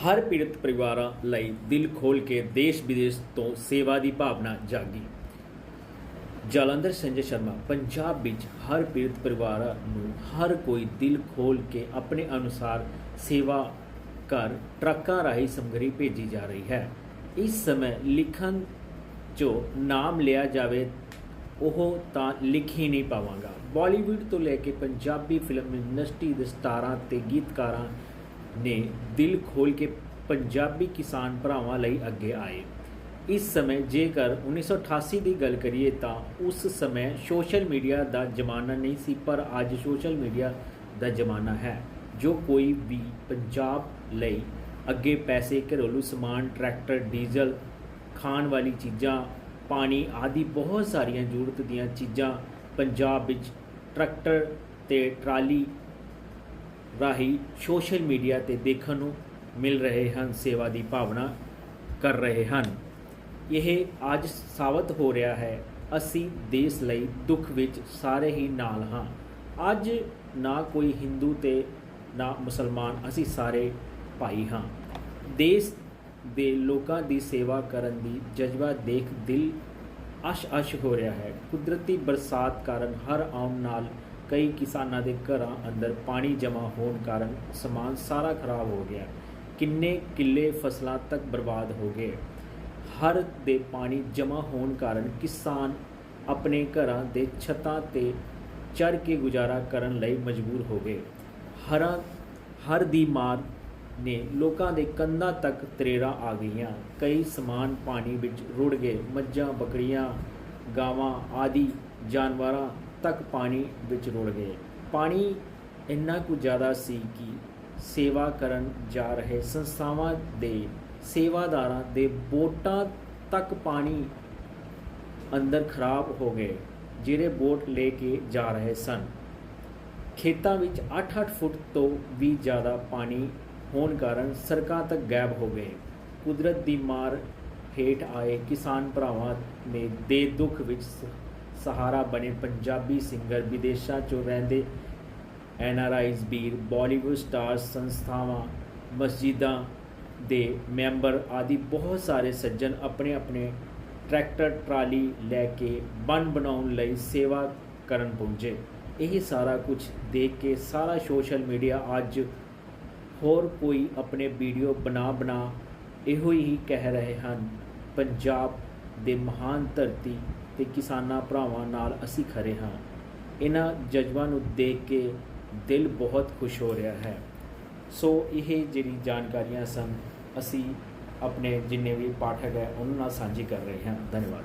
ਹਰ ਪੀੜਤ ਪਰਿਵਾਰਾਂ ਲਈ ਦਿਲ ਖੋਲ ਕੇ ਦੇਸ਼ ਵਿਦੇਸ਼ ਤੋਂ ਸੇਵਾ ਦੀ ਭਾਵਨਾ ਜਾਗੀ। ਜਲੰਧਰ ਸੰਜੇ ਸ਼ਰਮਾ, ਪੰਜਾਬ ਵਿੱਚ ਹਰ ਪੀੜਤ ਪਰਿਵਾਰਾਂ ਨੂੰ ਹਰ ਕੋਈ ਦਿਲ ਖੋਲ ਕੇ ਆਪਣੇ ਅਨੁਸਾਰ ਸੇਵਾ ਕਰ ਟਰੱਕਾਂ ਰਾਹੀਂ ਸਮਗਰੀ ਭੇਜੀ ਜਾ ਰਹੀ ਹੈ। ਇਸ ਸਮੇਂ ਲਿਖਣ ਜੋ ਨਾਮ ਲਿਆ ਜਾਵੇ, ਉਹ ਤਾਂ ਲਿਖ ਹੀ ਨਹੀਂ ਪਾਵਾਂਗਾ। ਬਾਲੀਵੁੱਡ ਤੋਂ ਲੈ ਕੇ ਪੰਜਾਬੀ ਫਿਲਮ ਇੰਡਸਟਰੀ ਦੇ ਸਟਾਰਾਂ ਤੇ ਗੀਤਕਾਰਾਂ ਨੇ ਦਿਲ ਖੋਲ ਕੇ ਪੰਜਾਬੀ ਕਿਸਾਨ ਭਰਾਵਾਂ ਲਈ ਅੱਗੇ ਆਏ। ਇਸ ਸਮੇਂ ਜੇਕਰ 1988 ਦੀ ਗੱਲ ਕਰੀਏ ਤਾਂ ਉਸ ਸਮੇਂ ਸੋਸ਼ਲ ਮੀਡੀਆ ਦਾ ਜ਼ਮਾਨਾ ਨਹੀਂ ਸੀ, ਪਰ ਅੱਜ ਸੋਸ਼ਲ ਮੀਡੀਆ ਦਾ ਜ਼ਮਾਨਾ ਹੈ, ਜੋ ਕੋਈ ਵੀ ਪੰਜਾਬ ਲਈ ਅੱਗੇ ਪੈਸੇ, ਘਰੇਲੂ ਸਮਾਨ, ਟਰੈਕਟਰ, ਡੀਜ਼ਲ, ਖਾਣ ਵਾਲੀ ਚੀਜ਼ਾਂ, ਪਾਣੀ ਆਦਿ ਬਹੁਤ ਸਾਰੀਆਂ ਜ਼ਰੂਰਤ ਦੀਆਂ ਚੀਜ਼ਾਂ ਪੰਜਾਬ ਵਿੱਚ ਟਰੈਕਟਰ ਤੇ ਟਰਾਲੀ ਰਾਹੀਂ ਸੋਸ਼ਲ ਮੀਡੀਆ ਤੇ ਦੇਖਣ ਨੂੰ ਮਿਲ ਰਹੇ ਹਨ, ਸੇਵਾ ਦੀ ਭਾਵਨਾ ਕਰ ਰਹੇ ਹਨ। ਇਹ ਅੱਜ ਸਾਬਤ ਹੋ ਰਿਹਾ ਹੈ, ਅਸੀਂ ਦੇਸ਼ ਲਈ ਦੁੱਖ ਵਿੱਚ ਸਾਰੇ ਹੀ ਨਾਲ ਹਾਂ। ਅੱਜ ਨਾ ਕੋਈ ਹਿੰਦੂ ਤੇ ਨਾ ਮੁਸਲਮਾਨ, ਅਸੀਂ ਸਾਰੇ ਭਾਈ ਹਾਂ। ਦੇਸ਼ ਦੇ ਲੋਕਾਂ ਦੀ ਸੇਵਾ ਕਰਨ ਦੀ ਜਜ਼ਬਾ ਦੇਖ ਦਿਲ ਅਸ਼-ਅਸ਼ ਹੋ ਰਿਹਾ ਹੈ। ਕੁਦਰਤੀ ਬਰਸਾਤ ਕਾਰਨ ਹਰ ਆਮ ਨਾਲ ਕਈ ਕਿਸਾਨਾਂ ਦੇ ਘਰਾਂ ਅੰਦਰ ਪਾਣੀ ਜਮ੍ਹਾਂ ਹੋਣ ਕਾਰਨ ਸਮਾਨ ਸਾਰਾ ਖਰਾਬ ਹੋ ਗਿਆ। ਕਿੰਨੇ ਕਿੱਲੇ ਫਸਲਾਂ ਤੱਕ ਬਰਬਾਦ ਹੋ ਗਏ। ਹਰ ਦੇ ਪਾਣੀ ਜਮ੍ਹਾਂ ਹੋਣ ਕਾਰਨ ਕਿਸਾਨ ਆਪਣੇ ਘਰਾਂ ਦੇ ਛੱਤਾਂ ਤੇ ਚੜ ਕੇ ਗੁਜ਼ਾਰਾ ਕਰਨ ਲਈ ਮਜਬੂਰ ਹੋ ਗਏ। ਹਰਾਂ ਹਰ ਦੀ ਮਾਰ ਨੇ ਲੋਕਾਂ ਦੇ ਕੰਧਾਂ ਤੱਕ ਤਰੇੜਾਂ ਆ ਗਈਆਂ। ਕਈ ਸਮਾਨ ਪਾਣੀ ਵਿੱਚ ਰੁੜ ਗਏ। ਮੱਝਾਂ, ਬੱਕਰੀਆਂ, ਗਾਵਾਂ ਆਦਿ, ਜਾਨਵਰਾਂ ਤੱਕ ਪਾਣੀ ਵਿੱਚ ਰੁੜ ਗਏ। ਪਾਣੀ ਇੰਨਾ ਕੁ ਜ਼ਿਆਦਾ ਸੀ ਕਿ ਸੇਵਾ ਕਰਨ ਜਾ ਰਹੇ ਸੰਸਥਾਵਾਂ ਦੇ ਸੇਵਾਦਾਰਾਂ ਦੇ ਬੋਟਾਂ ਤੱਕ ਪਾਣੀ ਅੰਦਰ ਖਰਾਬ ਹੋ ਗਏ, ਜਿਹੜੇ ਬੋਟ ਲੈ ਕੇ ਜਾ ਰਹੇ ਸਨ। ਖੇਤਾਂ ਵਿੱਚ 8-8 ਫੁੱਟ ਤੋਂ ਵੀ ਜ਼ਿਆਦਾ ਪਾਣੀ ਹੋਣ ਕਾਰਨ ਸੜਕਾਂ ਤੱਕ ਗਾਇਬ ਹੋ ਗਏ। ਕੁਦਰਤ ਦੀ ਮਾਰ ਹੇਠ ਆਏ ਕਿਸਾਨ ਭਰਾਵਾਂ ਨੇ ਦੇ ਦੁੱਖ ਵਿੱਚ ਸ- ਸਹਾਰਾ ਬਣੇ ਪੰਜਾਬੀ ਸਿੰਗਰ ਵਿਦੇਸ਼ਾਂ 'ਚੋਂ ਰਹਿੰਦੇ ਐਨ ਆਰ ਆਈਜ਼ ਵੀਰ, ਬਾਲੀਵੁੱਡ ਸਟਾਰਸ ਸੰਸਥਾਵਾਂ, ਮਸਜਿਦਾਂ ਦੇ ਮੈਂਬਰ ਆਦਿ ਬਹੁਤ ਸਾਰੇ ਸੱਜਣ ਆਪਣੇ ਆਪਣੇ ਟਰੈਕਟਰ, ਟਰਾਲੀ ਲੈ ਕੇ ਬੰਨ ਬਣਾਉਣ ਲਈ ਸੇਵਾ ਕਰਨ ਪਹੁੰਚੇ। ਇਹ ਸਾਰਾ ਕੁਝ ਦੇਖ ਕੇ ਸਾਰਾ ਸੋਸ਼ਲ ਮੀਡੀਆ ਅੱਜ ਹੋਰ ਕੋਈ ਆਪਣੇ ਵੀਡੀਓ ਬਣਾ ਬਣਾ ਇਹੋ ਹੀ ਕਹਿ ਰਹੇ ਹਨ। ਪੰਜਾਬ ਦੇ ਮਹਾਨ ਧਰਤੀ ਤੇ ਕਿਸਾਨਾਂ ਭਰਾਵਾਂ ਨਾਲ ਅਸੀਂ ਖੜੇ ਹਾਂ। ਇਹਨਾਂ ਜਜ਼ਬਾਂ ਨੂੰ ਦੇਖ ਕੇ ਦਿਲ ਬਹੁਤ ਖੁਸ਼ ਹੋ ਰਿਹਾ ਹੈ। ਸੋ ਇਹ ਜਿਹੜੀ ਜਾਣਕਾਰੀਆਂ ਸਨ, ਅਸੀਂ ਆਪਣੇ ਜਿੰਨੇ ਵੀ ਪਾਠਕ ਹੈ, ਉਹਨਾਂ ਨਾਲ ਸਾਂਝੀ ਕਰ ਰਹੇ ਹਾਂ। ਧੰਨਵਾਦ।